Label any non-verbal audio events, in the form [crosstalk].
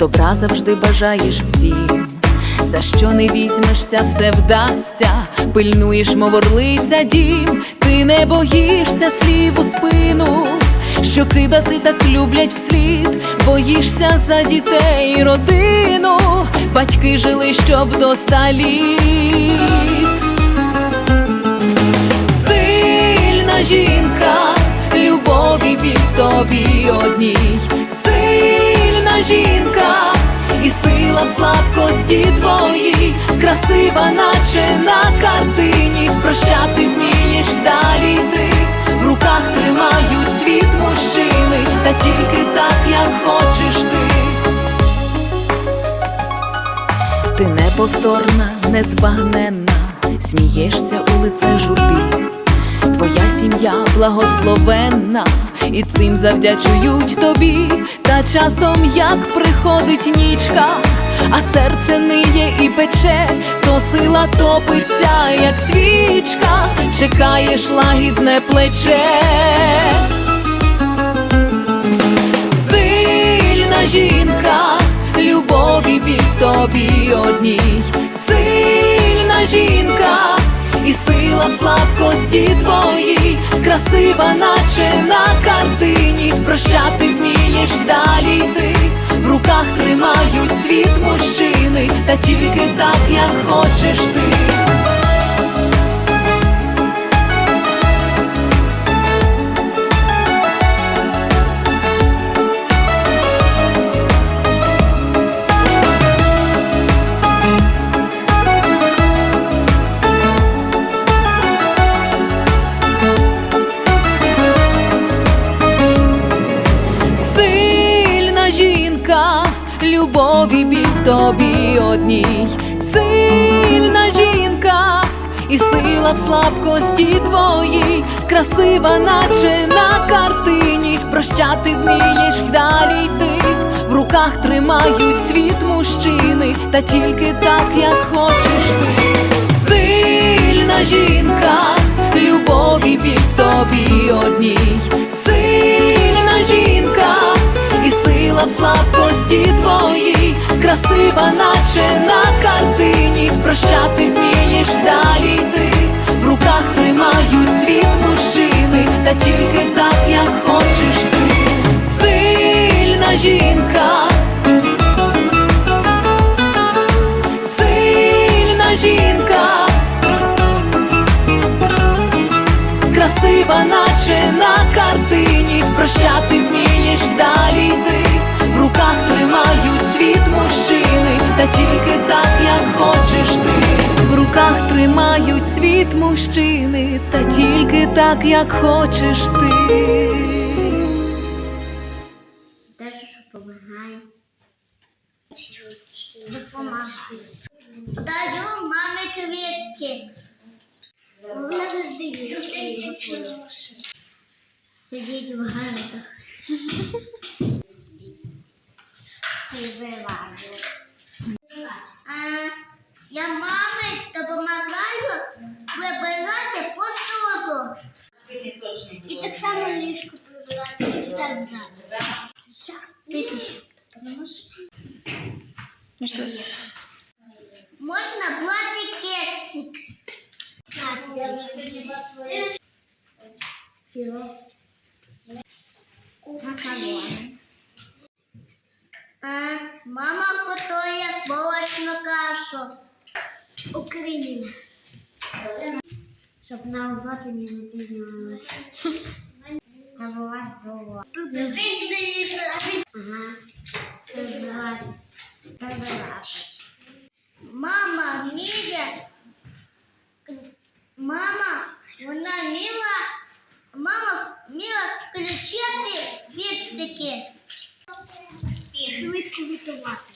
добра завжди бажаєш всім. За що не візьмешся, все вдасться, пильнуєш, мов орлиця дім, ти не боїшся слів у спину, що кидати так люблять вслід, боїшся за дітей і родину, батьки жили, щоб досталіт. Сильна жінка, любові біль в тобі одній, сильна жінка, слабкості твоїй, красива, наче на картині, прощати вмієш далі ти, в руках тримають світ мужчини, та тільки так, як хочеш ти. Ти неповторна, незбагненна, смієшся у лице журбі. Твоя сім'я благословенна, і цим завдячують тобі. Та часом як приходить нічка, а серце ниє і пече, то сила топиться, як свічка, чекаєш лагідне плече. Сильна жінка, любові в тобі одній, сильна жінка, і сила в слабкості твоїй, красива, наче на картині, прощати вмієш далі ти, тримають світ мужчини, та тільки так, як хочеш ти. Жінка, любові біль в тобі одній, сильна жінка, і сила в слабкості твоїй, красива, наче на картині, прощати вмієш далі йти, в руках тримають світ мужчини, та тільки так, як хочеш ти. Сильна жінка, любові біль в тобі одній, сильна жінка, і сила в слабкості красива, наче на картині, прощати вмієш далі йти, в руках тримають світ мужчини, та тільки так, як хочеш ти, сильна жінка. Сильна жінка, красива, наче на картині, прощати вмієш далі світ мужчини, та тільки так, як хочеш ти. Допомагає. Даю мамі квітки. Вона завжди їсть. Сидіть в гарниках. [laughs] Співаю. А, так само ліжко прибирати і все взяти. Тисяча. Можна брати кексик. Макарони. А, мама готує молочну кашу. Україна. Щоб на роботу не запізнювалася. Це була здорово. Ага. Прибирати. Прибиратись. Мама вміє. Мама, вона вміла. Мама вміла включити фіксики. І швидко готувати.